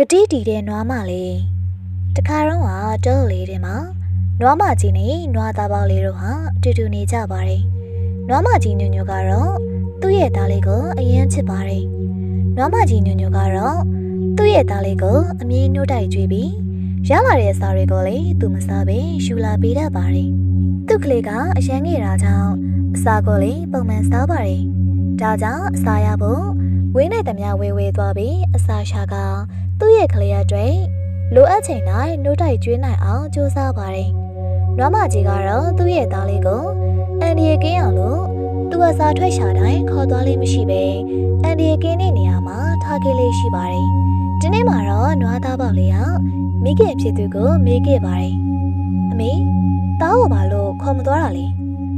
ကတိတီတဲ့နွားမလေးတခါတော့ကတောလေးထဲမှာနွားမကြီးနဲ့နွားသားပေါင်းလေးတို့ဟာအတူတူနေကြပါတယ်နွားမကြီးညွညွကတော့သူ့ရဲ့သားလေးကိုအရင်ချစ်ပါတယ်နွားမကြီးညွညွကတော့သူ့ရဲ့သားလေးကိုအမြင်နှုတ်တိုက်ကြွေးပြီးရလာတဲ့စားတွေကိုလည်းသူမစားဘဲရှူလာပေးတတ်ပါတယ်သူ့ကလေးကအရန်ငယ်တာကြောင့်အစာကိုလည်းပုံမှန်စားပါတယ်ဒါကြောင့်အစာရဖို့ ဝင်းနဲ့တမဝေဝေသွားပြီးအစာရှာကသူ့ရဲ့ကလေးအတွက်လိုအပ်ချိန်တိုင်းနှုတ်တိုက်ကျွေးနိုင်အောင်ကြိုးစားပါတယ်။နွားမကြီးကတော့သူ့ရဲ့သားလေးကိုအန်ဒီရကင်းအောင်လို့သူ့အစားထွက်ရှာတိုင်းခေါ်သွားလေးမရှိပဲအန်ဒီရကင်းတဲ့နေရာမှာထားခဲ့လေးရှိပါတယ်။ဒီနေ့မှာတော့နွားသားပေါက်လေးကမိခင်ဖြစ်သူကိုမေးခဲ့ပါတယ်။အမေသားကိုဘာလို့ခေါ်မသွားတာလဲ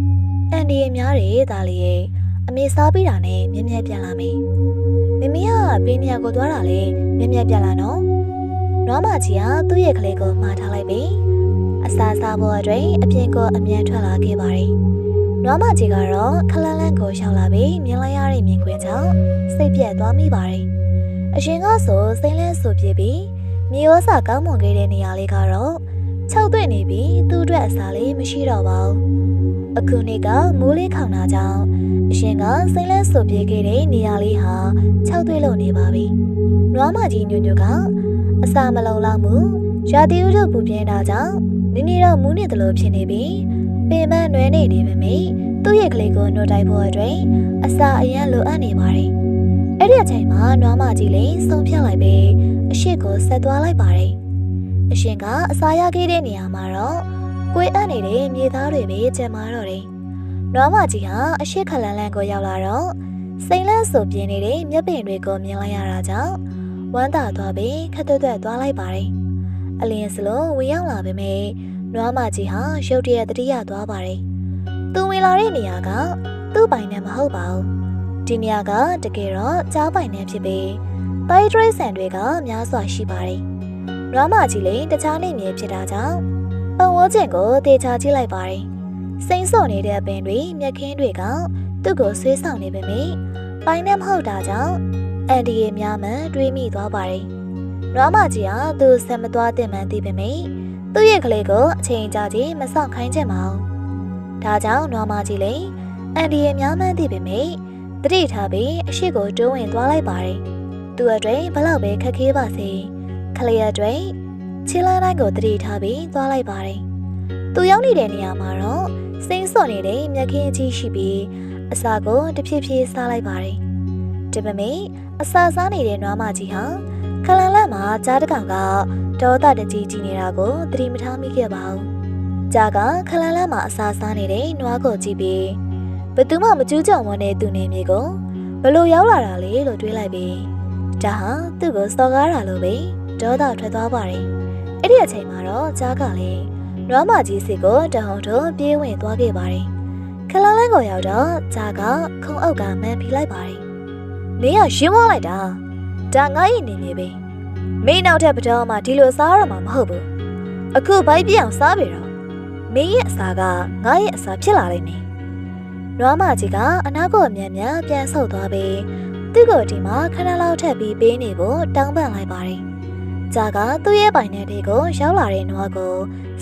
။အန်ဒီရများတယ်သားလေးရဲ့အမေစားပြီးတာနဲ့မြဲမြဲပြန်လာမေး။ မမေကဘေးနေရာကိုသွားတာလေမြက်မြက်ပြလာနော်။နွားမကြီးကသူ့ရဲ့ကလေးကိုမှားထားလိုက်ပြီးအစာစားဖို့အတွက်အပြင်ကအမြန်ထွက်လာခဲ့ပါတယ်။နွားမကြီးကတော့ခလန်းလန်းကိုရှောက်လာပြီးမြင်လိုက်ရတဲ့မြင်ကွင်းကြောင့်စိတ်ပြက်သွားမိပါတယ်။အရင်ကဆိုစိမ့်လဲဆိုပြပြီးမြေဩစာကောင်းမွန်ခဲ့တဲ့နေရာလေးကတော့ခြောက်သွင်းနေပြီးသူ့အတွက်အစာလေးမရှိတော့ပါဘူး။အခုနေ့ကမိုးလေးခေါင်တာကြောင့် အရှင်ကစိမ့်လဲဆိုပြေခဲ့တဲ့နေရာလေးဟာခြောက်သွင်းလို့နေပါပြီ။နွားမကြီးညွညွကအစာမလုံလောက်မှုရာသီဥတုပူပြင်းတာကြောင့်နေနေတော့မူးနေတယ်လို့ဖြစ်နေပြီးပင်မနွဲနေနေပေမယ့်သူ့ရဲ့ကလေးကိုနှုတ်တိုက်ဖို့အတွက်အစာအရန်လိုအပ်နေပါတယ်။အဲ့ဒီအချိန်မှာနွားမကြီးလေးဆုံးဖြတ်လိုက်ပြီးအရှိကိုဆက်သွားလိုက်ပါတယ်။အရှင်ကအစာရခဲ့တဲ့နေရာမှာတော့ကိုယ်အပ်နေတဲ့မြေသားတွေပဲကျန်မာတော့တယ်။ နွားမကြီးဟာအရှိခလန်လန်ကိုရောက်လာတော့စိန်လန့်ဆိုပြင်းနေတဲ့မြက်ပင်တွေကိုမြင်လိုက်ရတာကြောင့်ဝမ်းသာသွားပြီးခက်သွက်သွက်သွားလိုက်ပါတယ်။အလင်းစလုံးဝင်ရောက်လာပေမဲ့နွားမကြီးဟာရုတ်တရက်တတိယသွားပါတယ်။သူဝင်လာတဲ့နေရာကသူ့ပိုင်နဲ့မဟုတ်ပါဘူး။ဒီနေရာကတကယ်တော့ကြားပိုင်နဲ့ဖြစ်ပြီးပိုက်ထရိတ်ဆန်တွေကများစွာရှိပါတယ်။နွားမကြီးလည်းတခြားနေမြေဖြစ်တာကြောင့်ပတ်ဝန်းကျင်ကိုတေချာကြည့်လိုက်ပါတယ်။ စိမ့်စော့နေတဲ့အပင်တွေမြက်ခင်းတွေကသူ့ကိုဆွေးဆောင်နေပေမယ့်ပိုင်နဲ့မဟုတ်တာကြောင့်အန်ဒီရဲ့များမှန်တွေးမိသွားပါတယ်။နွားမကြီးကသူ့ဆက်မသွားတဲ့မှန်သိပေမယ့်သူ့ရဲ့ကလေးကိုအချိန်ကြာကြီးမဆောက်ခိုင်းချင်ပါဘူး။ဒါကြောင့်နွားမကြီးလည်းအန်ဒီရဲ့များမှန်သိပေမယ့်တတိထားပြီးအရှိကိုတိုးဝင်သွားလိုက်ပါတယ်။သူ့အတွက်ဘလောက်ပဲခက်ခဲပါစေ။ကလေးအတွက်ခြေလမ်းတိုင်းကိုတတိထားပြီးသွားလိုက်ပါတယ်။သူရောက်နေတဲ့နေရာမှာတော့ စိမ့်စော့နေတဲ့မြက်ခင်းကြီးရှိပြီးအစာကိုတဖြည်းဖြည်းစားလိုက်ပါတယ်။ဒီပမေအစာစားနေတဲ့နွားမကြီးဟာခလန်လက်မှာကြားတကောင်ကဒေါသတကြီးကြီးနေတာကိုသတိမထားမိခဲ့ပါဘူး။ကြားကခလန်လက်မှာအစာစားနေတဲ့နွားကိုကြည့်ပြီးဘသူမှမကျူးကျော်မတဲ့သူနေမြေကိုဘလို့ရောက်လာတာလဲလို့တွေးလိုက်ပြီးဒါဟာသူ့ကိုစော်ကားတာလို့ပဲဒေါသထွက်သွားပါတယ်။အဲ့ဒီအချိန်မှာတော့ကြားကလည်း နွားမကြီးစီကိုတဟုန်ထုံပြေးဝင်သွားခဲ့ပါတယ်။ခလန်းလန်းကိုရောက်တော့ဂျာကခုံအုပ်ကမှန်ဖီလိုက်ပါတယ်။နေရရှင်းမလိုက်တာ။ဒါငါ့ရဲ့နေနေပဲ။မင်းနောက်ထပ်ပတော်မှာဒီလိုစားရမှာမဟုတ်ဘူး။အခုဘိုက်ပြအောင်စားပြီတော့။မင်းရဲ့အစာကငါ့ရဲ့အစာဖြစ်လာလိမ့်မယ်။နွားမကြီးကအနာကိုအမြန်မြန်ပြန်ဆုတ်သွားပြီးသူ့ကိုဒီမှာခဏလောက်ထပ်ပြီးပေးနေဖို့တောင်းပန်လိုက်ပါတယ်။ ဂျာကသူ့ရဲ့ပိုင်တဲ့တွေကိုရောက်လာတဲ့နွားကို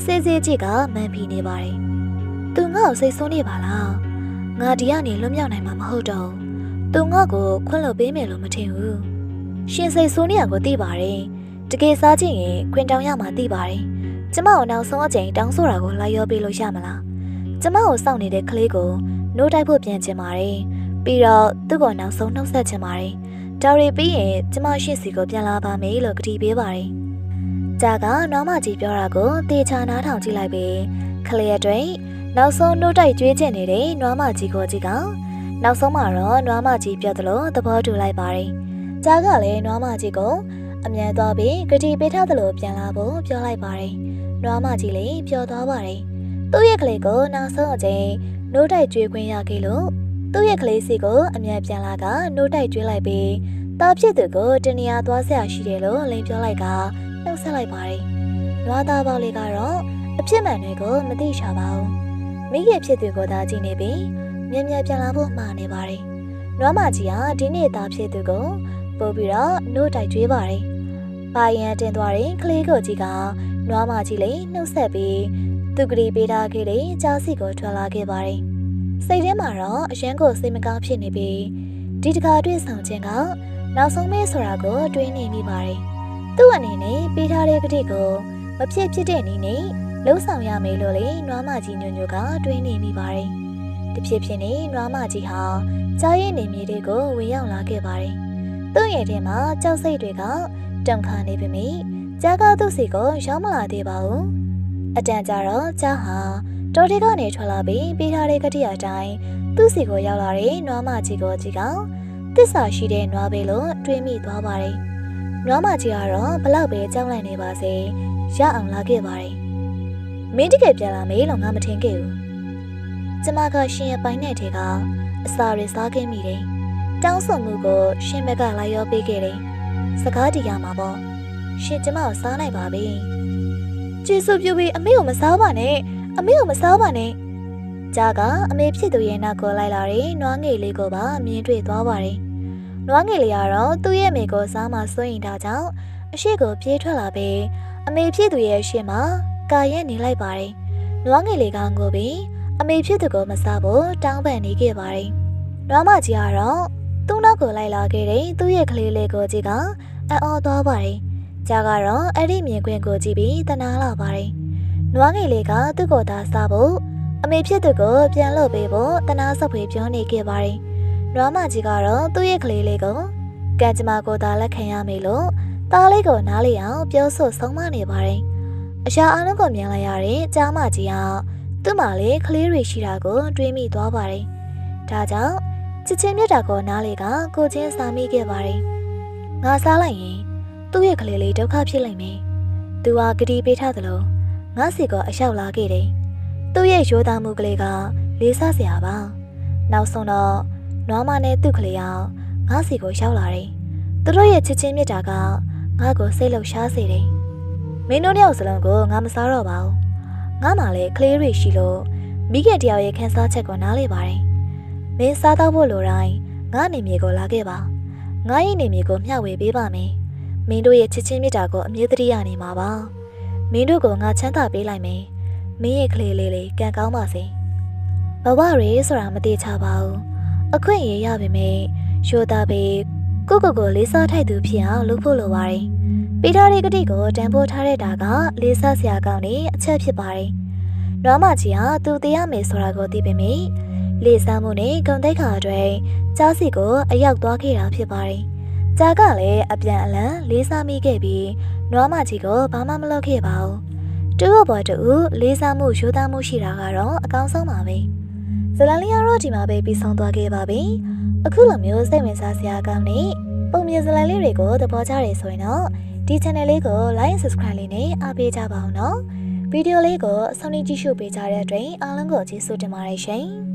စစ်စစ်ကြည့်ကမှန်ဖီနေပါတယ်။သူငါ့ကိုစိတ်ဆိုးနေပါလား။ငါဒီကနေလွတ်မြောက်နိုင်မှာမဟုတ်တော့ဘူး။သူငါ့ကိုခွင့်လွှတ်ပေးမယ်လို့မထင်ဘူး။ရှင်စိတ်ဆိုးနေရကိုသိပါတယ်။တကယ်စားချင်ရင်ခွင့်တောင်းရမှာသိပါတယ်။ကျမကိုနောက်ဆုံးအချိန်တောင်းဆိုတာကိုလိုက်ရောပေးလို့ရမလား။ကျမကိုစောင့်နေတဲ့ကလေးကိုနှိုးတိုက်ဖို့ပြန်ချင်ပါတယ်။ပြီးတော့သူ့ကိုနောက်ဆုံးနှုတ်ဆက်ချင်ပါတယ်။ တော်ရီပြီးရင်ကျမရှိစီကိုပြန်လာပါမယ်လို့ကတိပေးပါတယ်။ကြာကနောင်မကြီးပြောတာကိုတေချာနားထောင်ကြည့်လိုက်ပြီးကလေးအတွက်နောက်ဆုံးနှုတ်တိုက်ကြွေးကျင်နေတဲ့နွားမကြီးကိုကြီးကနောက်ဆုံးမှာတော့နွားမကြီးပြောသလိုသဘောတူလိုက်ပါတယ်။ကြာကလည်းနွားမကြီးကိုအမြန်သွားပြီးကတိပေးထားသလိုပြန်လာဖို့ပြောလိုက်ပါတယ်။နွားမကြီးလည်းပြောသွားပါတယ်။သူ့ရဲ့ကလေးကိုနောက်ဆုံးအချိန်နှုတ်တိုက်ကြွေးခွင့်ရခဲ့လို့ သူ့ရဲ့ကလေးစီကိုအမြန်ပြန်လာကနှုတ်တိုက်ကြွေးလိုက်ပြီးတာဖြစ်သူကိုတနေရာသွားဆရာရှိတယ်လို့လိန်ပြောလိုက်ကနှုတ်ဆက်လိုက်ပါတယ်။နွားသားပေါက်လေးကတော့အဖြစ်မှန်တွေကိုမသိချပါဘူး။မိခင်ဖြစ်သူကိုသာကြည့်နေပြီးမြင်မြင်ပြန်လာဖို့မှာနေပါတယ်။နွားမကြီးကဒီနေ့သားဖြစ်သူကိုပို့ပြီးတော့နှုတ်တိုက်ကြွေးပါတယ်။ပါရင်တင်သွားတဲ့ကလေးကိုကြီးကနွားမကြီးလေးနှုတ်ဆက်ပြီးသူကလေးပေးထားခဲ့တဲ့ကြားစီကိုထွက်လာခဲ့ပါတယ်။ စိတ်ထဲမှာတော့အရန်ကိုစိတ်မကောင်းဖြစ်နေပြီးဒီတကားတွေ့ဆောင်ခြင်းကနောက်ဆုံးမဲဆိုတာကိုတွေးနေမိပါတယ်။သူ့အနေနဲ့ပေးထားတဲ့ကတိကိုမဖြစ်ဖြစ်တဲ့နည်းနဲ့လှုပ်ဆောင်ရမယ်လို့လေနွားမကြီးညွညွကတွေးနေမိပါတယ်။တဖြစ်ဖြစ်နဲ့နွားမကြီးဟာကြားရည်နေမြေတွေကိုဝင်ရောက်လာခဲ့ပါတယ်။သူ့ရဲ့ထဲမှာကြောက်စိတ်တွေကတံခါနေပြီမိကြားကားသူ့စီကိုရောက်မလာသေးပါဘူး။အတန်ကြာတော့ကြားဟာ တော်တီကနေထွက်လာပြီးပေးထားတဲ့ကတိအတိုင်းသူ့စီကိုရောက်လာတဲ့နွားမကြီးကိုကြီးကတစ္ဆာရှိတဲ့နွားပဲလို့တွေးမိသွားပါတယ်။နွားမကြီးကတော့ဘလောက်ပဲကြောက်လန့်နေပါစေရအောင်လာခဲ့ပါတယ်။မင်းတကယ်ပြန်လာမေးလို့ငါမထင်ခဲ့ဘူး။ကျမကရှင်ရဲ့ပိုင်နဲ့ထဲကအစာတွေစားခဲ့မိတယ်။တောင်းဆိုမှုကိုရှင်ဘက်ကလာရောပေးခဲ့တယ်။စကားတရားမှာပေါ့။ရှင်ကျမကိုစားနိုင်ပါပြီ။ကျေးဇူးပြုပြီးအမေကိုမစားပါနဲ့။ အမေကိုမစားပါနဲ့။ကြာကအမေဖြစ်သူရဲ့နောက်ကိုလိုက်လာတဲ့နွားငယ်လေးကိုပါမြင်တွေ့သွားပါတယ်။နွားငယ်လေးကတော့သူ့ရဲ့မိကိုစားမှစိုးရင်တာကြောင့်အရှိကိုပြေးထွက်လာပြီးအမေဖြစ်သူရဲ့ရှေ့မှာကာရက်နေလိုက်ပါတယ်။နွားငယ်လေးကငိုပြီးအမေဖြစ်သူကိုမစားဖို့တောင်းပန်နေခဲ့ပါတယ်။နွားမကြီးကတော့သူ့နောက်ကိုလိုက်လာခဲ့တဲ့သူ့ရဲ့ကလေးလေးကိုကြီးကအံ့ဩသွားပါတယ်။ကြာကတော့အဲ့ဒီမြင်ကွင်းကိုကြည့်ပြီးတနာလာပါတယ်။ နွားငယ်လေးကသူ့ကိုသာစားဖို့အမေဖြစ်သူကိုပြန်လို့ပေးဖို့တနာဆော့ဖွေပြောနေခဲ့ပါတယ်။နွားမကြီးကတော့သူ့ရဲ့ကလေးလေးကိုကံကြမ္မာကိုသာလက်ခံရမယ်လို့သားလေးကိုနားလေအောင်ပြောဆိုဆုံးမနေပါတယ်။အရာအလုံးကိုမြင်လိုက်ရတဲ့ကြားမကြီးဟာသူ့မှာလေကလေးတွေရှိတာကိုတွေးမိသွားပါတယ်။ဒါကြောင့်ချစ်ချင်းမြတ်တာကိုနားလေကကိုချင်းစာမိခဲ့ပါတယ်။ငါစားလိုက်ရင်သူ့ရဲ့ကလေးလေးဒုက္ခဖြစ်လိမ့်မယ်။သူဟာဂတိပေးထားသလို ငါစီကအလျှောက်လာခဲ့တယ်။သူ့ရဲ့ရိုးသားမှုကလေးကလေးစားစရာပါ။နောက်ဆုံးတော့နွားမနဲ့သူ့ကလေးကငါစီကိုရောက်လာတယ်။သူတို့ရဲ့ချစ်ချင်းမြတ်တာကငါ့ကိုစိတ်လှုပ်ရှားစေတယ်။မင်းတို့တယောက်စလုံးကိုငါမစားတော့ပါဘူး။ငါမှလည်းကလေးတွေရှိလို့မိခင်တယောက်ရဲ့ခန်းစားချက်ကိုနားလေပါတယ်။မင်းစားတော့ဖို့လိုတိုင်းငါနေမြေကိုလာခဲ့ပါ။ငါရဲ့နေမြေကိုမျှဝေပေးပါမယ်။မင်းတို့ရဲ့ချစ်ချင်းမြတ်တာကိုအမြဲတမ်းရနေမှာပါ။ မင်းတို့ကိုငါချမ်းသာပေးလိုက်မယ်။မင်းရဲ့ကလေးလေးလေးကံကောင်းပါစေ။ဘဝရေဆိုတာမသေးချပါဘူး။အခွင့်အရေးရပါမယ်။ရိုးသားပေကိုကိုကိုလေးစားထိုက်သူဖြစ်အောင်လုပ်ဖို့လိုပါတယ်။ပေးထားတဲ့ကတိကိုတန်ဖိုးထားတဲ့တာကလေးစားစရာကောင်းတဲ့အချက်ဖြစ်ပါတယ်။နွားမကြီးဟာသူသိရမယ်ဆိုတာကိုသိပေမယ့်လေးစားမှုနဲ့ဂုဏ်သိက္ခာအတွက်ကြားစီကိုအရောက်သွားခဲ့တာဖြစ်ပါတယ်။ ကြားကလည်းအပြန်အလှန်လေးစားမိခဲ့ပြီးနွားမကြီးကိုဘာမှမလုပ်ခဲ့ပါဘူး။တူ့ဘော်တူလေးစားမှုရိုးသားမှုရှိတာကတော့အကောင်းဆုံးပါပဲ။ဇလန်လီယာရောဒီမှာပဲပြီးဆုံးသွားခဲ့ပါပြီ။အခုလိုမျိုးစိတ်ဝင်စားစရာကောင်းတဲ့ပုံမြင်စလန်လေးတွေကိုသဘောကျတယ်ဆိုရင်တော့ဒီ channel လေးကို like and subscribe လေးနဲ့အားပေးကြပါအောင်နော်ဗီဒီယိုလေးကိုအဆုံးထိကြည့်ရှုပေးကြတဲ့အတွက်အားလုံးကိုကျေးဇူးတင်ပါတယ်ရှင်